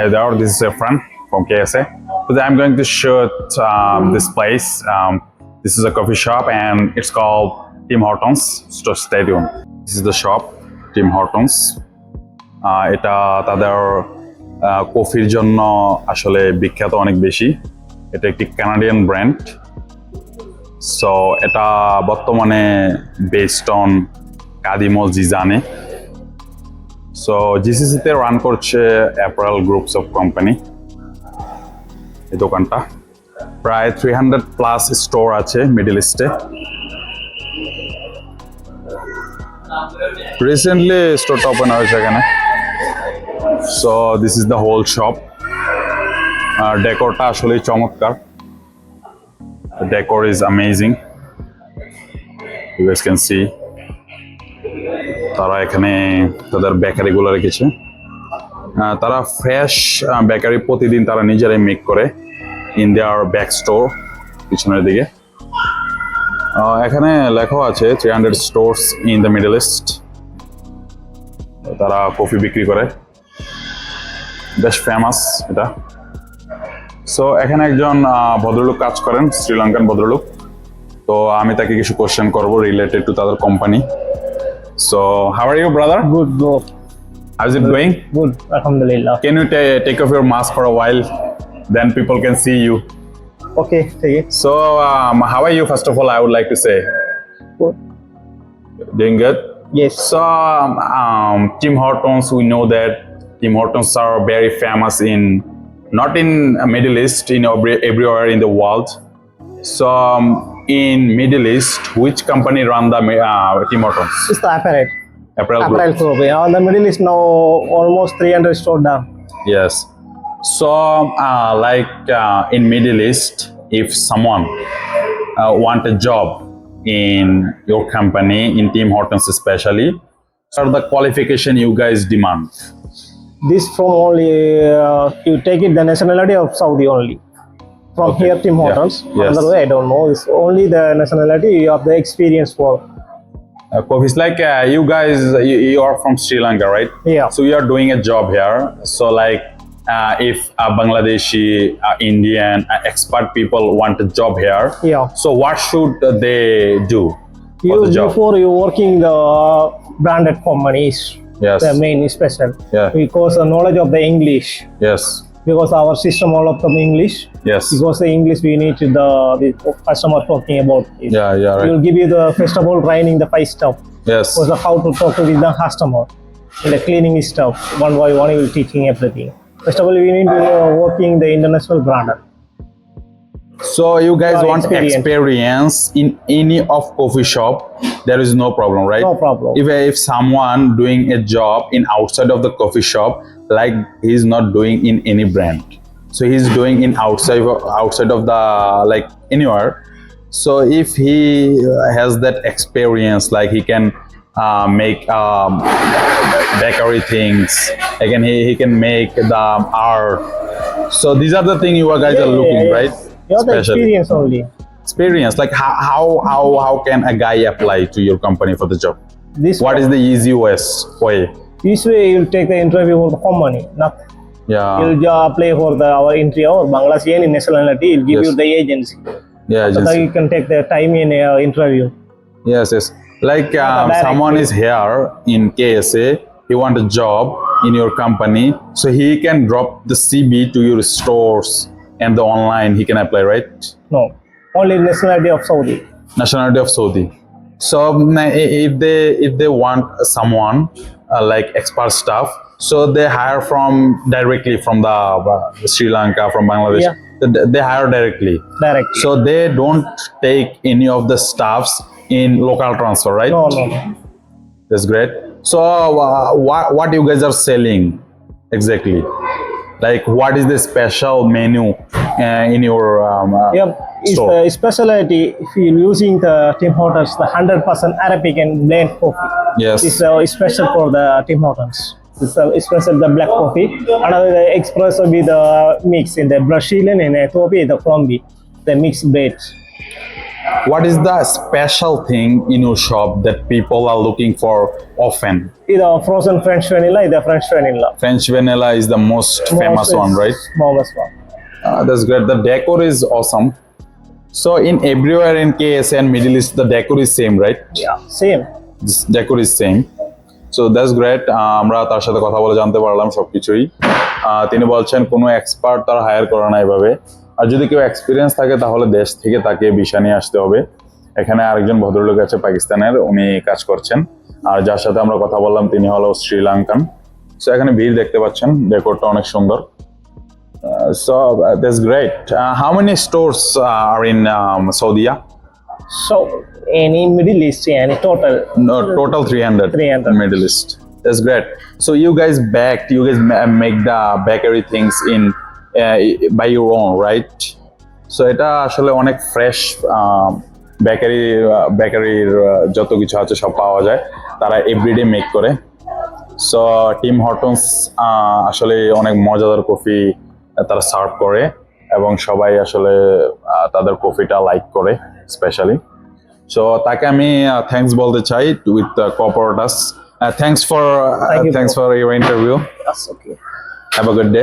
Hey there, this is Efran from KSA. Today I'm going to shoot um, this place. Um, this is a coffee shop and it's called Tim Hortons. So stay tuned. This is the shop, Tim Hortons. এটা তাদের কফির জন্য আসলে বিখ্যাত অনেক বেশি এটা একটি কানাডিয়ান ব্র্যান্ড সো এটা বর্তমানে বেসড অন কাদিমল জিজানে সো জিসিসিতে রান করছে অ্যাপারেল গ্রুপস অফ কোম্পানি এই দোকানটা। প্রায় থ্রি হান্ড্রেড প্লাস স্টোর আছে মিডল ইস্টে রিসেন্টলি স্টোরটা ওপেন হয়েছে এখানে। So this is the whole shop ডেকোরটা আসলেই চমৎকার। Decor is amazing you guys can see তারা এখানে তাদের বেকারিগুলো রেখেছে। তারা ফ্রেশ বেকারি প্রতিদিন তারা নিজেরাই মেক করে ইন দেয়ার ব্যাক স্টোর পিছনের দিকে। এখানে লেখা আছে three hundred stores in the Middle East তারা কফি বিক্রি করে। বেশ ফেমাস এটা। সো এখানে একজন ভদ্রলোক কাজ করেন, শ্রীলঙ্কান ভদ্রলোক। তো আমি তাকে কিছু কোশ্চেন করব রিলেটেড টু তাদের company So, how are you, brother? Good, bro. How's it good. going? Good, Alhamdulillah. Can you take off your mask for a while? Then people can see you. Okay, take it. So, um, how are you, first of all? I would like to say. Good. Doing good? Yes. So, um, um Tim Hortons, we know that Tim Hortons are very famous in not in Middle East, in everywhere in the world. So, um, in Middle East, which company run the uh, Tim Hortons? It's the apparel. Apparel Group. Apparel group. Yeah, on the Middle East now almost 300 store down. Yes. So, uh, like uh, in Middle East, if someone uh, want a job in your company, in Team Hortons especially, what are the qualification you guys demand? This from only uh, you take it the nationality of Saudi only. From Okay. here, Tim Yeah. Hortons. Yes. Another way, I don't know. It's only the nationality you have the experience for. Uh, it's like uh, you guys, you, you are from Sri Lanka, right? Yeah. So you are doing a job here. So like, uh, if a Bangladeshi, uh, Indian, uh, expat people want a job here, Yeah. so what should they do for You the job? before you working the branded companies. Yes. The main special. Yeah. Because the knowledge of the English. Yes. Because our system all of them English. Yes. because the English we need to the, the customer talking about it. Yeah. Yeah. We'll give you the first of all training the five stuff. Yes. Also how to talk to with the customer. And the cleaning stuff. One by one you will teaching everything. First of all we need to know working the international brand. So you guys want experience. experience in any of coffee shop? There is no problem, right? No problem. If if someone doing a job in outside of the coffee shop, like he's not doing in any brand, so he's doing in outside of, outside of the like anywhere. So if he uh, has that experience, like he can uh, make um, bakery things, again he, he can make the art. So these are the things you guys are looking, right? You have the Especially experience only. experience like how, how how how can a guy apply to your company for the job This what is the easiest way this way you'll take the interview for the company. Not yeah you'll just apply for the our entry or Bangladesh any nationality, it'll give Yes. you the agency. yeah So that you can take the time in uh, interview. yes yes like um, direct someone is here in ksa he want a job in your company so he can drop the cb to your stores and the online he can apply right No, only nationality of Saudi. nationality of Saudi. So if they if they want someone uh, like expert staff, so they hire from directly from the uh, Sri Lanka from Bangladesh. Yeah. They, hire directly. Direct. So they don't take any of the staffs in local transfer, right? No, no, no. That's great. So uh, what what you guys are selling exactly? Like what is the special menu uh, in your um, uh, Yeah, it's store? the specialty if you're using the Tim Hortons, the 100% Arabic and blend coffee. Yes. It's uh, special for the Tim Hortons. It's uh, special the black coffee. Another the express will be the mix in the Brazilian and Ethiopia, the Crombie, the mixed bread. What is the special thing in your shop that people are looking for often? Either frozen French vanilla, either French vanilla. French vanilla is the most most famous one, right? Famous one. Uh, that's great. The decor is awesome. So in everywhere in KSA and Middle East, the decor is same, right? Yeah, same. This decor is same. So that's great. Ah, আমরা তার সাথে কথা বলে জানতে পারলাম সবকিছুই আহ, তিনি বলছেন কোনো এক্সপার্ট তারা হায়ার করে না এভাবে আর যদি কেউ এক্সপিরিয়েন্স থাকে তাহলে দেশ থেকে তাকে ভিসা নিয়ে আসতে হবে এখানে আরেকজন ভদ্রলোক আছে পাকিস্তানের উনি কাজ করছেন আর যার সাথে আমরা কথা বললাম তিনি হলো শ্রীলঙ্কান সো এখানে ভিড় দেখতে পাচ্ছেন ডেকোরটা অনেক সুন্দর so that's great how many stores are in Saudia So any Middle East, any total. No, total 300. 300. Middle East. That's great. So you guys baked, you guys ma- make the bakery things in uh, by your right so এটা আসলে অনেক fresh bakery বেকারির যত কিছু আছে সব পাওয়া যায়। তারা এভরিডে মেক করে। সো টিম হটনস আসলে অনেক মজাদার কফি তারা সার্ভ করে এবং সবাই আসলে তাদের কফিটা লাইক করে স্পেশালি সো তাকে আমি থ্যাঙ্কস বলতে চাই with কপারটাস thanks for thanks for your interview. Have a good day